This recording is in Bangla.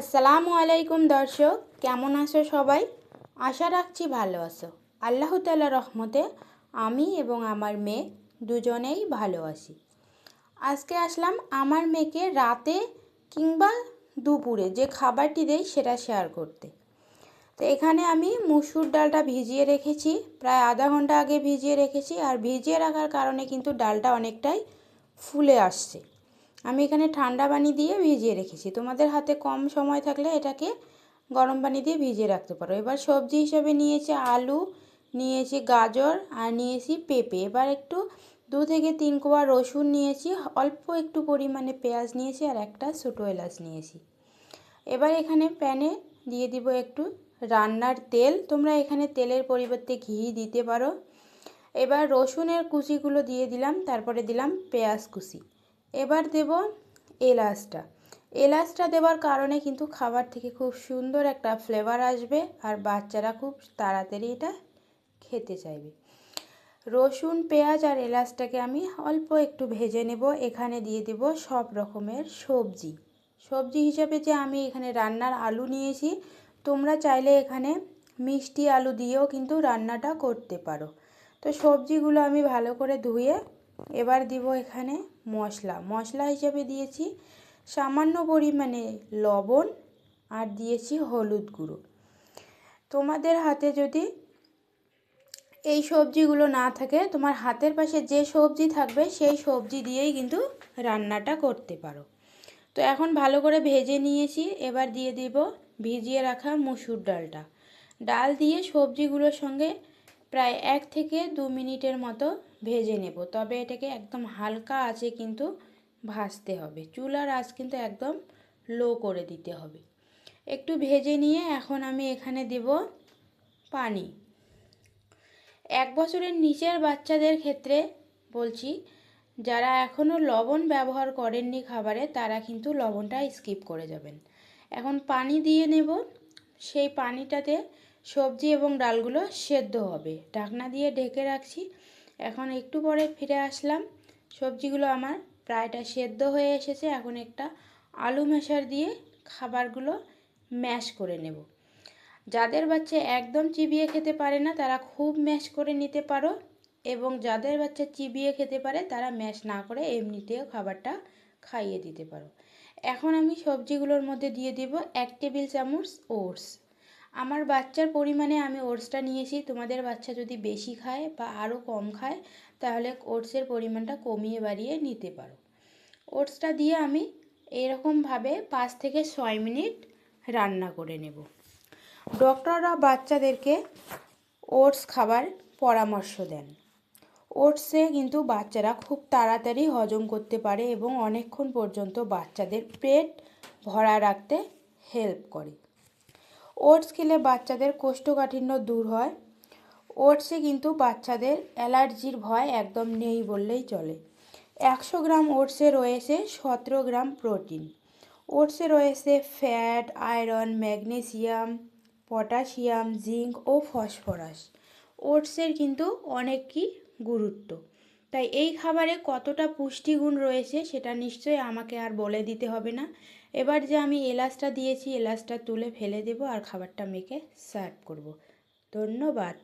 আসসালামু আলাইকুম দর্শক, কেমন আছো সবাই? আশা রাখছি ভালো আছো। আল্লাহ তাল্লাহ রহমতে আমি এবং আমার মেয়ে দুজনেই ভালো আছি। আজকে আসলাম আমার মেয়েকে রাতে কিংবা দুপুরে যে খাবারটি দেই সেটা শেয়ার করতে। তো এখানে আমি মুসুর ডালটা ভিজিয়ে রেখেছি, প্রায় আধা ঘণ্টা আগে ভিজিয়ে রেখেছি, আর ভিজিয়ে রাখার কারণে কিন্তু ডালটা অনেকটাই ফুলে আসছে। আমি এখানে ঠান্ডা পানি দিয়ে ভিজিয়ে রেখেছি। তোমাদের হাতে কম সময় থাকলে এটাকে গরম পানি দিয়ে ভিজিয়ে রাখতে পারো। এবার সবজি হিসেবে নিয়েছি আলু, নিয়েছি গাজর আর নিয়েছি পেঁপে। এবার একটু দু থেকে তিন কোয়া রসুন নিয়েছি, অল্প একটু পরিমাণে পেঁয়াজ নিয়েছি আর একটা ছোটো এলাচ নিয়েছি। এবার এখানে প্যানে দিয়ে দিব একটু রান্নার তেল। তোমরা এখানে তেলের পরিবর্তে ঘি দিতে পারো। এবার রসুনের কুচিগুলো দিয়ে দিলাম, তারপরে দিলাম পেঁয়াজ কুচি। এবার দেব এলাচটা। এলাচটা দেওয়ার কারণে কিন্তু খাবার থেকে খুব সুন্দর একটা ফ্লেভার আসবে আর বাচ্চারা খুব তাড়াতাড়ি এটা খেতে চাইবে। রসুন, পেঁয়াজ আর এলাচটাকে আমি অল্প একটু ভেজে নেব। এখানে দিয়ে দেব সব রকমের সবজি। সবজি হিসাবে যে আমি এখানে রান্নার আলু নিয়েছি, তোমরা চাইলে এখানে মিষ্টি আলু দিয়েও কিন্তু রান্নাটা করতে পারো। তো সবজিগুলো আমি ভালো করে ধুয়ে এবার দিব এখানে মশলা। মশলা হিসেবে দিয়েছি সামান্য পরিমাণে লবণ আর দিয়েছি হলুদ গুঁড়ো। তোমাদের হাতে যদি এই সবজিগুলো না থাকে, তোমার হাতের পাশে যে সবজি থাকবে, সেই সবজি দিয়েই কিন্তু রান্নাটা করতে পারো। তো এখন ভালো করে ভেজে নিয়েছি। এবার দিয়ে দিব ভিজিয়ে রাখা মুসুর ডালটা। ডাল দিয়ে সবজিগুলোর সঙ্গে প্রায় এক থেকে দু মিনিটের মতো ভেজে নেব। তবে এটাকে একদম হালকা আছে কিন্তু ভাজতে হবে। চুলার আঁচ কিন্তু একদম লো করে দিতে হবে। একটু ভেজে নিয়ে এখন আমি এখানে দেব পানি। এক বছরের নিচের বাচ্চাদের ক্ষেত্রে বলছি, যারা এখনও লবণ ব্যবহার করেননি খাবারে, তারা কিন্তু লবণটা স্কিপ করে যাবেন। এখন পানি দিয়ে নেব। সেই পানিটাতে সবজি এবং ডালগুলো সেদ্ধ হবে। ঢাকনা দিয়ে ঢেকে রাখছি। এখন একটু পরে ফিরে আসলাম। সবজিগুলো আমার প্রায়টা সেদ্ধ হয়ে এসেছে। এখন একটা আলু মেশার দিয়ে খাবারগুলো ম্যাশ করে নেব। যাদের বাচ্চা একদম চিবিয়ে খেতে পারে না, তারা খুব ম্যাশ করে নিতে পারো এবং যাদের বাচ্চা চিবিয়ে খেতে পারে, তারা ম্যাশ না করে এমনিতেও খাবারটা খাইয়ে দিতে পারো। এখন আমি সবজিগুলোর মধ্যে দিয়ে দিব এক টেবিল চামচ ওটস। আমার বাচ্চার পরিমাণে আমি ওটসটা নিয়েছি, তোমাদের বাচ্চা যদি বেশি খায় বা আরও কম খায়, তাহলে ওটসের পরিমাণটা কমিয়ে বাড়িয়ে নিতে পারো। ওটসটা দিয়ে আমি এরকমভাবে পাঁচ থেকে ছয় মিনিট রান্না করে নেব। ডক্টররা বাচ্চাদেরকে ওটস খাবার পরামর্শ দেন। ওটসে কিন্তু বাচ্চারা খুব তাড়াতাড়ি হজম করতে পারে এবং অনেকক্ষণ পর্যন্ত বাচ্চাদের পেট ভরা রাখতে হেল্প করে। ওটস খেলে বাচ্চাদের কোষ্ঠকাঠিন্য দূর হয়। ওটসে কিন্তু বাচ্চাদের অ্যালার্জির ভয় একদম নেই বললেই চলে। একশো গ্রাম ওটসে রয়েছে সতেরো গ্রাম প্রোটিন। ওটসে রয়েছে fat, iron, magnesium, potassium, zinc ও ফসফরাস। ওটসের কিন্তু অনেক কি গুরুত্ব। তাই এই খাবারে কতটা পুষ্টিগুণ রয়েছে সেটা নিশ্চয়ই আমাকে আর বলে দিতে হবে না। এবার যে আমি এলাচটা দিয়েছি, এলাচটা তুলে ফেলে দেব আর খাবারটা মেখে সার্ভ করব। ধন্যবাদ।